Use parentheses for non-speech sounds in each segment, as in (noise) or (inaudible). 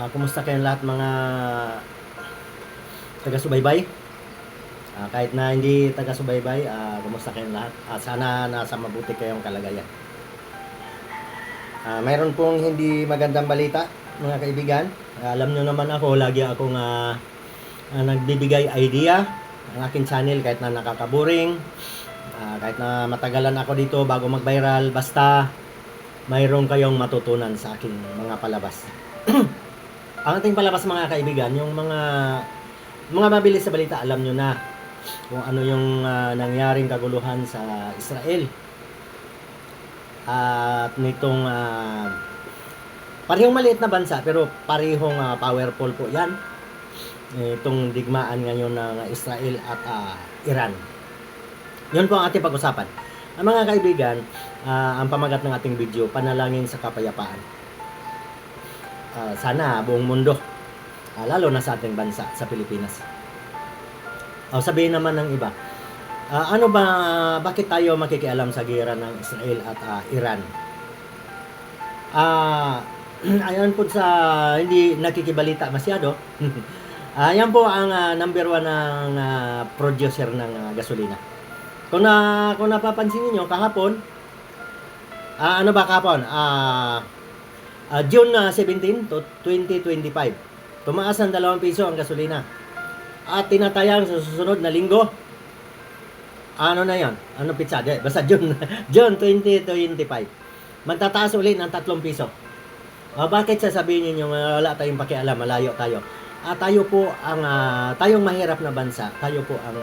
Ah, kumusta kayong lahat mga taga-subaybay? Ah, kahit na hindi taga-subaybay, ah, kumusta kayong lahat? Ah, sana nasa mabuti kayong kalagayan. Ah, mayroon pong hindi magandang balita, mga kaibigan. Ah, alam nyo naman ako, lagi akong ah, ah, nagbibigay idea ang aking channel kahit na nakakaboring, ah, kahit na matagalan ako dito bago mag-viral, basta mayroon kayong matutunan sa aking mga palabas. (clears throat) ang ating palabas mga kaibigan, yung mga mga mabilis sa balita, alam nyo na kung ano yung ah, nangyaring kaguluhan sa Israel. At nitong ah, parehong maliit na bansa pero parehong ah, powerful po yan. Itong digmaan ngayon ng Israel at ah, Iran. Yun po ang ating pag-usapan. Ang mga kaibigan, ah, ang pamagat ng ating video, panalangin sa kapayapaan. Ah, sana buong mundo, ah, lalo na sa ating bansa, sa Pilipinas. O sabihin naman ng iba, ah, ano ba, bakit tayo makikialam sa gera ng Israel at ah, Iran? Ah, (clears throat) ayon po sa hindi nakikibalita masyado, (laughs) ah, yan po ang ah, number one ng ah, producer ng ah, gasolina. Kung na kung napapansin niyo kahapon, ah, ano ba kahapon? Ah, ah, June ah, 17 to 2025. Tumaas ng 2 piso ang gasolina. At tinatayang sa susunod na linggo. Ano na 'yon? Ano pizza? Di, Basta June (laughs) June 2025. Magtataas ulit ng 3 piso. Ah, bakit sasabihin niyo wala tayong pakialam, malayo tayo? Ah, tayo po ang ah, tayong mahirap na bansa, tayo po ang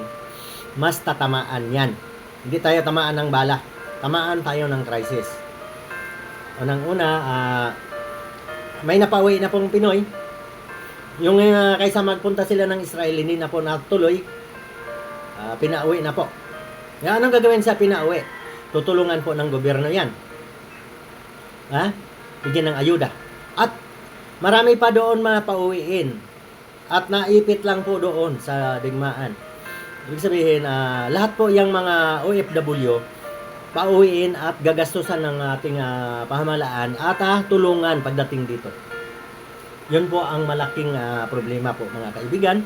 mas tatamaan yan. Hindi tayo tamaan ng bala. Tamaan tayo ng crisis. Unang-una, ah, may napauwi na pong Pinoy. Yung ah, kaysa magpunta sila ng Israel, hindi na po natuloy. Ah, pinauwi na po. Yan, anong gagawin sa pinauwi? Tutulungan po ng gobyerno yan. Ha? Bigyan ng ayuda. At marami pa doon mga pauwiin. At naipit lang po doon sa digmaan. Ibig sabihin, ah, lahat po yung mga OFW, pauwiin at gagastusan ng ating ah, pamahalaan at ah, tulungan pagdating dito. Yun po ang malaking ah, problema po mga kaibigan.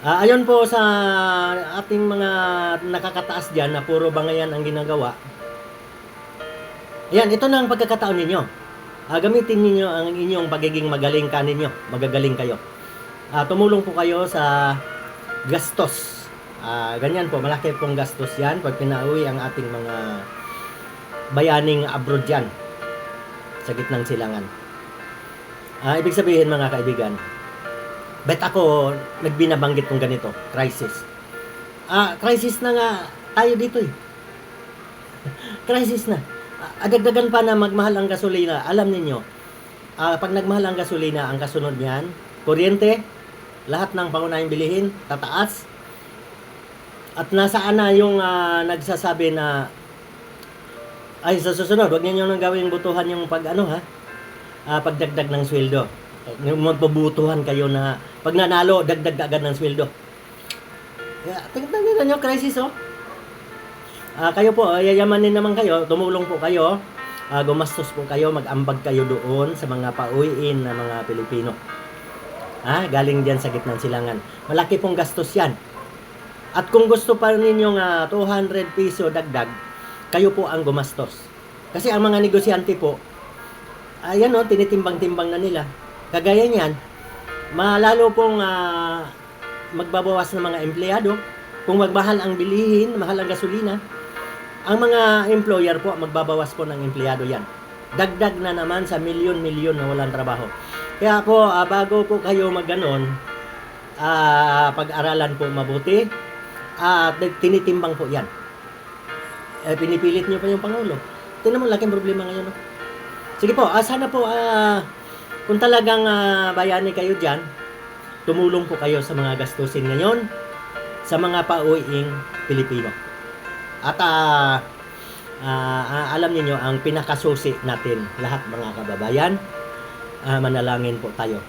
Ah, ayon po sa ating mga nakakataas dyan na puro bangayan ang ginagawa. Yan, ito na ang pagkakataon ninyo. Ah, gamitin ninyo ang inyong pagiging magaling ka ninyo. Magagaling kayo. Ah, tumulong po kayo sa gastos. Ah, ganyan po, malaki pong gastos yan pag pinauwi ang ating mga bayaning abroad dyan sa gitnang silangan. Ah, ibig sabihin mga kaibigan, bet ako nagbinabanggit kong ganito, crisis. Ah, crisis na nga tayo dito eh. (laughs) crisis na. Ah, adagdagan pa na magmahal ang gasolina. Alam ninyo, ah, pag nagmahal ang gasolina, ang kasunod niyan, kuryente, lahat ng pangunahing bilihin, tataas. At nasaan na yung ah, nagsasabi na ay sa susunod, wag niyo nang gawing butuhan yung pag ano ha, ah, pagdagdag ng sweldo. Yung Magpabutuhan kayo na pag nanalo, dagdag agad ng sweldo. Yeah, tingnan niyo crisis oh. Ah, kayo po, yayamanin naman kayo, tumulong po kayo, ah, gumastos po kayo, mag-ambag kayo doon sa mga pauwiin na mga Pilipino. Ah, galing diyan sa gitnang silangan. Malaki pong gastos yan. At kung gusto pa ninyo nga 200 piso dagdag, kayo po ang gumastos. Kasi ang mga negosyante po, ayan o, tinitimbang-timbang na nila. Kagaya niyan, malalo pong ah, magbabawas ng mga empleyado. Kung magmahal ang bilihin, mahal ang gasolina, ang mga employer po, magbabawas po ng empleyado yan. Dagdag na naman sa milyon-milyon na walang trabaho. Kaya po, ah, bago po kayo magganon, ah, pag-aralan po mabuti, at tinitimbang po yan. Eh, pinipilit niyo pa yung Pangulo. Tingnan mo, laking problema ngayon. No? Sige po, ah, sana po, ah, kung talagang ah, bayani kayo dyan, tumulong po kayo sa mga gastusin ngayon sa mga pauwiing Pilipino. At ah, ah, ah, alam niyo ang pinakasusi natin lahat mga kababayan, ah, manalangin po tayo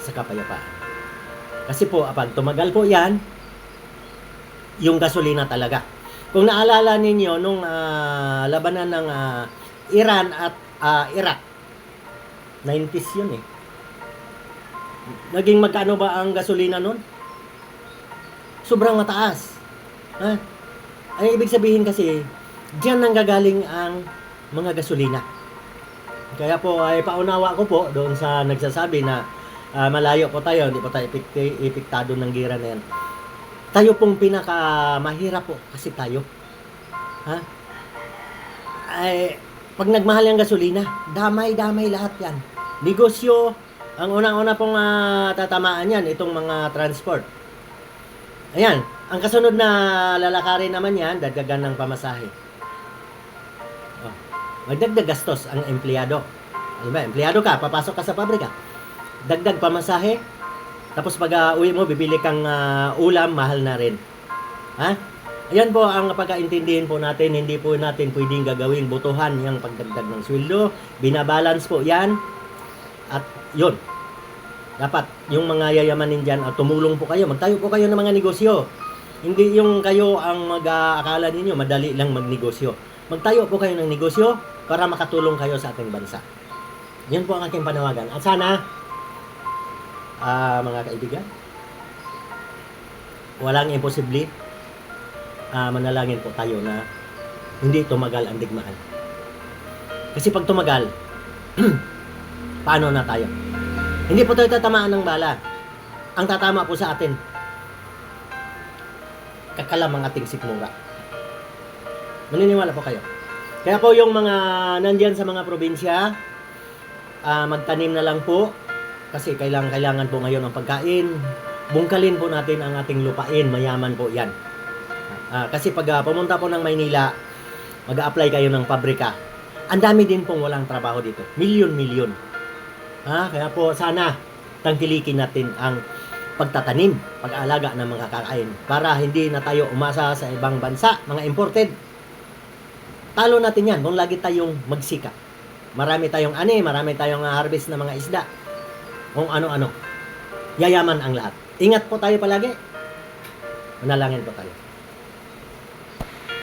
sa kapayapaan. Kasi po, ah, pag tumagal po yan, yung gasolina talaga. Kung naalala ninyo nung ah, labanan ng ah, Iran at ah, Iraq, 90s yun eh. Naging magkano ba ang gasolina nun? Sobrang mataas. Ha? Ay, ibig sabihin kasi, diyan nang gagaling ang mga gasolina. Kaya po, ay paunawa ko po doon sa nagsasabi na ah, malayo po tayo, hindi po tayo epiktado ng gira na yan. Tayo pong pinaka mahirap po kasi tayo. Ha? Ay, pag nagmahal yung gasolina, damay-damay lahat yan. Negosyo, ang unang-una pong ah, tatamaan yan, itong mga transport. Ayan, ang kasunod na lalakarin naman yan, dagdagan ng pamasahe. Oh, magdagdag gastos ang empleyado. Alam ba, empleyado ka, papasok ka sa pabrika. Dagdag pamasahe, tapos pag ah, uwi mo, bibili kang ah, ulam, mahal na rin. Ha? Ayan po ang pagkaintindihin po natin, hindi po natin pwedeng gagawing butuhan yung pagdagdag ng sweldo. Binabalance po yan. At yun, dapat yung mga yayamanin dyan, at tumulong po kayo, magtayo po kayo ng mga negosyo. Hindi yung kayo ang mag-aakala ninyo, madali lang magnegosyo. Magtayo po kayo ng negosyo para makatulong kayo sa ating bansa. Yan po ang aking panawagan. At sana, ah, mga kaibigan, walang imposible. Ah, manalangin po tayo na hindi tumagal ang digmaan. Kasi pag tumagal, (clears throat) paano na tayo? Hindi po tayo tatamaan ng bala. Ang tatama po sa atin, kakalam ang ating sikmura. Maniniwala po kayo. Kaya po yung mga nandyan sa mga probinsya, ah, magtanim na lang po kasi kailangan kailangan po ngayon ng pagkain. Bungkalin po natin ang ating lupain, mayaman po 'yan. Ah, kasi pag ah, pumunta po ng Maynila, mag-a-apply kayo ng pabrika. Ang dami din pong walang trabaho dito. Milyon-milyon. Ah, kaya po sana tangkilikin natin ang pagtatanim, pag-aalaga ng mga kakain para hindi na tayo umasa sa ibang bansa, mga imported. Talo natin yan kung lagi tayong magsika. Marami tayong ani, marami tayong harvest na mga isda. Kung ano-ano. Yayaman ang lahat. Ingat po tayo palagi. Manalangin po tayo.